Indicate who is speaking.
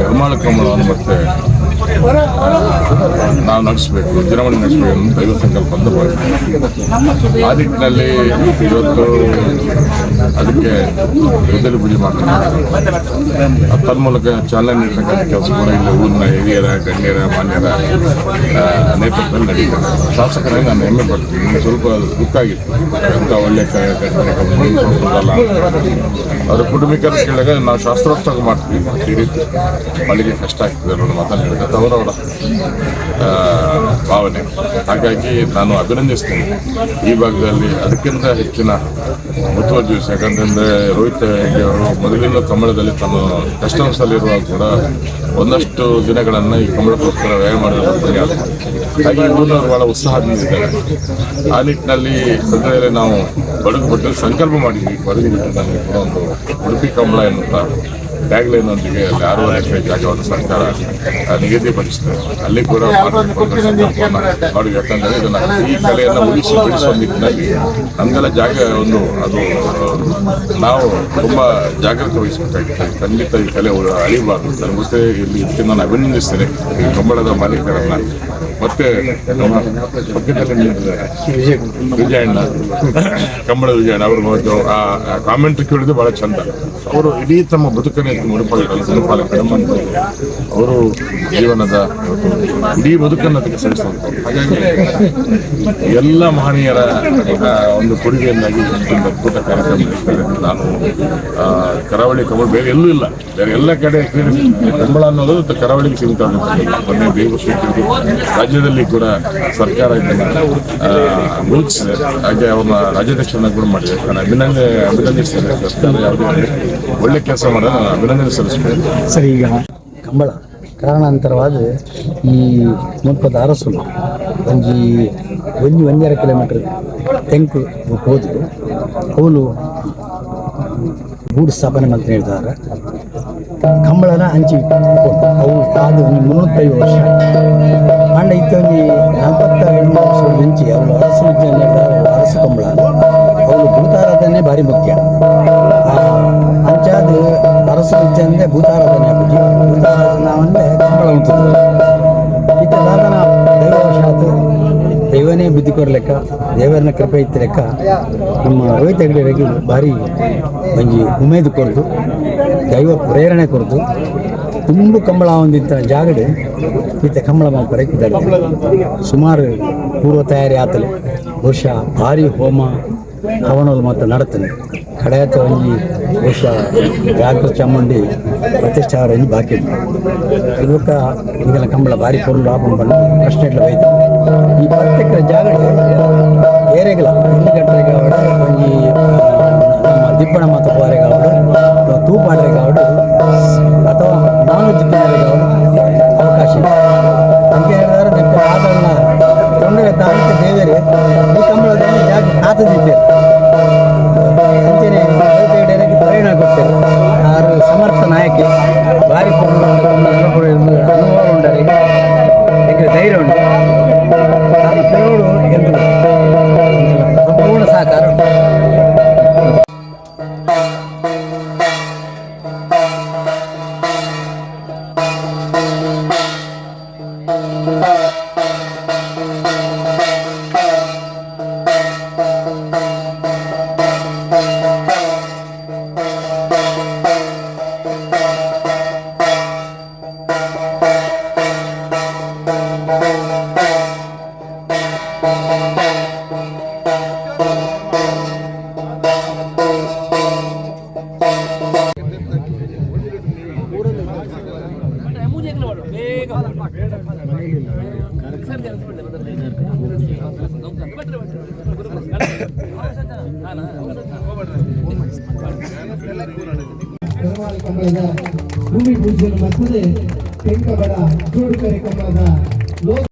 Speaker 1: ನಿರ್ಮಾಣ ಕಮಲವನ್ನು ಮತ್ತೆ ನಾವು ನಡೆಸಬೇಕು ವಿಜೃಂಭಣೆ ನಡೆಸಬೇಕು ಅಂತ ದೈವ ಸಂಕಲ್ಪ ಬದ್ಧವಾಗಿದೆ ಆ ನಿಟ್ಟಿನಲ್ಲಿ ಇವತ್ತು ಅದಕ್ಕೆ ಮೊದಲು ಪೂಜೆ ಮಾಡ್ತಾರೆ. ತನ್ಮೂಲಕ ಚಾಲನೆ ನೀಡತಕ್ಕಂಥ ಕೆಲಸ ಕೂಡ ಇಲ್ಲಿ ಊರಿನ ಹಿರಿಯರ, ಗಣ್ಯರ, ಮಾನ್ಯರ ನೇತೃತ್ವದಲ್ಲಿ ನಡೀತದೆ. ಶಾಸಕರಾಗಿ ನಾನು ಹೆಮ್ಮೆ ಪಡ್ತೀನಿ. ಸ್ವಲ್ಪ ದುಃಖ ಆಗಿತ್ತು. ಅಂತ ಒಳ್ಳೆ ಕ- ಕುಟುಂಬಿಕರು ಕೇಳಿದಾಗ ನಾವು ಶಾಸ್ತ್ರೋತ್ಸವ ಮಾಡ್ತೀವಿ. ಈ ರೀತಿ. ಮಳಿಗೆ ಕಷ್ಟ ಆಗ್ತದೆ ಅನ್ನೋದು ಮಾತನ್ನು ಅದು ಭಾವನೆ. ಹಾಗಾಗಿ ನಾನು ಅಭಿನಂದಿಸ್ತೇನೆ. ಈ ಭಾಗದಲ್ಲಿ ಅದಕ್ಕಿಂತ ಹೆಚ್ಚಿನ ಮುತುವರ್ಜಿ ದಿವಸ, ಯಾಕಂತಂದರೆ ರೋಹಿತ್ ಹೆಗ್ಡೆ ಅವರು ಮೊದಲಿನ ಕಮಲದಲ್ಲಿ ತಮ್ಮ ಕಸ್ಟಮ್ಸಲ್ಲಿರುವಾಗ ಕೂಡ ಒಂದಷ್ಟು ದಿನಗಳನ್ನು ಈ ಕಮಲಕ್ಕೋಸ್ಕರ ವ್ಯಯ ಮಾಡಿರೋದು. ಹಾಗೆ ಭಾಳ ಬಹಳ ಉತ್ಸಾಹದಿಂದಿದ್ದಾರೆ ಆ ನಿಟ್ಟಿನಲ್ಲಿ ಸದ್ಯದಲ್ಲಿ ನಾವು ಬಡಗು ಬಿಟ್ಟು ಸಂಕಲ್ಪ ಮಾಡಿದ್ವಿ ಬಡಗು ನನಗೆ ಒಂದು ಉಡುಪಿ ಕಮಲ ಎನ್ನುತ್ತಾ ಟ್ಯಾಗ್ಲೈನ್ನೊಂದಿಗೆ ಅಲ್ಲಿ ಆರು ಲಕ್ಷ ಜಾಗವನ್ನು ಸರ್ಕಾರ ನಿಗದಿಪಡಿಸಿದೆ. ಅಲ್ಲಿ ಕೂಡ ಮಾಡಬೇಕು ಯಾಕಂದರೆ ಇದನ್ನು ಈ ಕಲೆಯನ್ನು ಉಳಿಸಿ ಬೆಳೆಸುವ ನಿಟ್ಟಿನಲ್ಲಿ ನಮಗೆಲ್ಲ ಜಾಗ ಒಂದು ಅದು ನಾವು ತುಂಬ ಜಾಗ್ರತೆ ವಹಿಸಬೇಕಾಗಿದೆ. ಖಂಡಿತ ಈ ಕಲೆ ಅಳಿಬಾರ್ದು. ನನ್ನ ಇಲ್ಲಿ ಇದಕ್ಕೆ ನಾನು ಅಭಿನಂದಿಸ್ತೇನೆ ಈ ಕಂಬಳದ ಮಾಲೀಕರನ್ನ. ಮತ್ತೆ ವಿಜಯಣ್ಣ ಕಂಬಳ ವಿಜಯಣ್ಣ ಅವರು ಆ ಕಾಮೆಂಟ್ ಕೇಳಿದ್ರೆ ಬಹಳ ಚಂದ. ಅವರು ಇಡೀ ತಮ್ಮ ಬದುಕನ್ನೇ ಮುಡುಪಾಲ ಅವರು ಜೀವನದ ಇಡೀ ಬದುಕನ್ನು ಅದಕ್ಕೆ ಸಲ್ಲಿಸುವಂತ ಹಾಗಾಗಿ ಎಲ್ಲ ಮಹನೀಯರ ಒಂದು ಕೊಡುಗೆಯನ್ನಾಗಿ ಅದ್ಭುತ ಕಾರ್ಯಕ್ರಮ ನಾನು ಕರಾವಳಿ ಕಬಳ ಬೇರೆ ಎಲ್ಲೂ ಇಲ್ಲ. ಬೇರೆ ಎಲ್ಲ ಕಡೆ ಕಂಬಳ ಅನ್ನೋದು ಕರಾವಳಿಗೆ ಬೇಗ ಮೊನ್ನೆ ದೇವಶ್ರೀ ರಾಜ್ಯದಲ್ಲಿ ಕೂಡ ಸರ್ಕಾರ ಇದನ್ನು ಗುರುತಿಸಿದೆ ಹಾಗೆ ಅವ್ರನ್ನ ರಾಜ್ಯಾಧ್ಯಕ್ಷರನ್ನ ಕೂಡ ಮಾಡಿದೆ. ನಾನು ಅಭಿನಂದನೆ ಅಭಿನಂದಿಸ್ತೇನೆ ಸರ್ಕಾರ ಯಾವುದೇ ಒಳ್ಳೆ ಕೆಲಸ ಮಾಡೋದು ನಾನು ಅಭಿನಂದನೆ ಸಲ್ಲಿಸ್ತೇನೆ.
Speaker 2: ಸರಿ, ಈಗ ಕಂಬಳ. ಕಾರಣಾಂತರವಾದ ಈ ಮುನ್ಪದ ಅರಸು ಒಂದು ಒಂದು ಒಂದೆರಡು ಕಿಲೋಮೀಟರ್ ತೆಂಕು ಹೋದರು. ಅವನು ಗೂಡು ಸ್ಥಾಪನೆ ಅಂತ ಹೇಳ್ತಾರೆ ಕಂಬಳನ ಹಂಚಿ ಅವು ಕಾದು ಮುನ್ನೂತ್ತೈದು ವರ್ಷ. ಅಂಡ ಇತ್ತ ಒಂದು ಎಂಟು ವರ್ಷ ಮುಂಚೆ ಅವನು ಅರಸು ವಿದ್ಯೆ ನಡೆದ ಅರಸು ಕಂಬಳ. ಅವನು ಭೂತಾರಾಧನೆ ಭಾರಿ ಮುಖ್ಯ. ಅಂಚಾದ ಅರಸು ವಿದ್ಯೆ ಅಂದರೆ ಭೂತಾರಾಧನೆ ಆಗುದು ಭೂತಾರಾಧನಾ ಅಂದರೆ ಕಂಬಳ ಉಂಟು. ಇತ್ತ ದಾದನ ದೈವವಶಾತ್ ದೈವನೇ ಬುದ್ಧಿ ಕೊಡ್ಲೆಕ್ಕ ದೇವರನ್ನ ಕೃಪೆ ಇತ್ತ ಲೆಕ್ಕ ನಮ್ಮ ರೋಹಿತ್ ಹೆಗ್ಡೆರಿಗೆ ಭಾರಿ ಒಂಜಿ ಉಮೇದು ಕೊಡ್ದು, ದೈವ ಪ್ರೇರಣೆ ಕೊಡ್ದು ತುಂಬ ಕಂಬಳ ಹೊಂದಿದ್ದ ಜಾಗಡೆ ಈತ ಕಂಬಳ ಮಾಪರಕ್ಕೆ ಸುಮಾರು ಪೂರ್ವ ತಯಾರಿ ಆತಲೆ ಬಹುಶಃ ಭಾರಿ ಹೋಮ ಹವನಗಳು ಮಾತ್ರ ನಡತನೆ. ಕಡೆಯತ ಒಂಜಿ ಬಹುಶಃ ಜಾಗೃತ ಚಾಮುಂಡಿ ಪ್ರತಿಷ್ಠಾವರ ಅವರಲ್ಲಿ ಬಾಕಿ ಇದಕ್ಕ ಈಗಿನ ಕಂಬಳ ಭಾರಿ ಪೂರ್ಣ ಲಾಭ ಬಂದು ಪ್ರಶ್ನೆ ಇಟ್ಲ ಈ ಪ್ರತ್ಯೇಕ ಜಾಗಡೆ ಏರೆಗಳ ಹಿಂದೆ ಗಟ್ಟರೆ ನಾನು
Speaker 3: ಕರಾವಳಿ ಕಂಬಳದ ಭೂಮಿ ಪೂಜೆಯನ್ನು ಬರ್ತದೆ ತೆಂಕಬಡ ಕಂಬಳದ ಲೋಕ